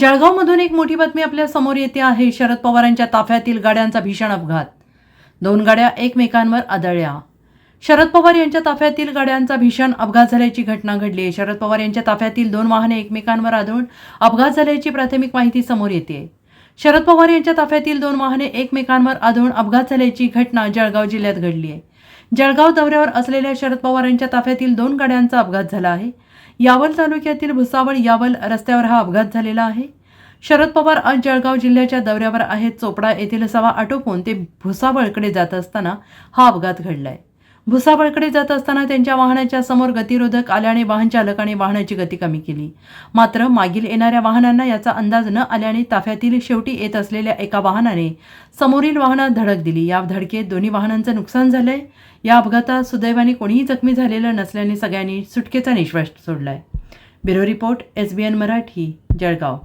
जळगावमधून एक मोठी बातमी आपल्यासमोर येते आहे शरद पवारांच्या ताफ्यातील गाड्यांचा भीषण अपघात. दोन गाड्या एकमेकांवर आदळल्या. शरद पवार यांच्या ताफ्यातील गाड्यांचा भीषण अपघात झाल्याची घटना घडली आहे. शरद पवार यांच्या ताफ्यातील दोन वाहने एकमेकांवर आदळून अपघात झाल्याची प्राथमिक माहिती समोर येते. शरद पवार यांच्या ताफ्यातील दोन वाहने एकमेकांवर आधळून अपघात झाल्याची घटना जळगाव जिल्ह्यात घडली आहे. जळगाव दौऱ्यावर असलेल्या शरद पवार यांच्या ताफ्यातील दोन गाड्यांचा अपघात झाला आहे. यावल तालुक्यातील भुसावळ यावल रस्त्यावर हा अपघात झालेला आहे. शरद पवार आज जळगाव जिल्ह्याच्या दौऱ्यावर आहेत. चोपडा येथील सभा आटोपून ते भुसावळकडे जात असताना हा अपघात घडलाय. भुसावळकडे जात असताना त्यांच्या वाहनाच्या समोर गतिरोधक आल्याने वाहन चालकाने वाहनाची गती कमी केली. मात्र मागील येणाऱ्या वाहनांना याचा अंदाज न आल्याने ताफ्यातील शेवटी येत असलेल्या एका वाहनाने समोरील वाहनात धडक दिली. या धडकेत दोन्ही वाहनांचं नुकसान झालंय. या अपघातात सुदैवाने कोणीही जखमी झालेलं नसल्याने सगळ्यांनी सुटकेचा निश्वास सोडलाय. Bureau report S B N Marathi Jalgaon.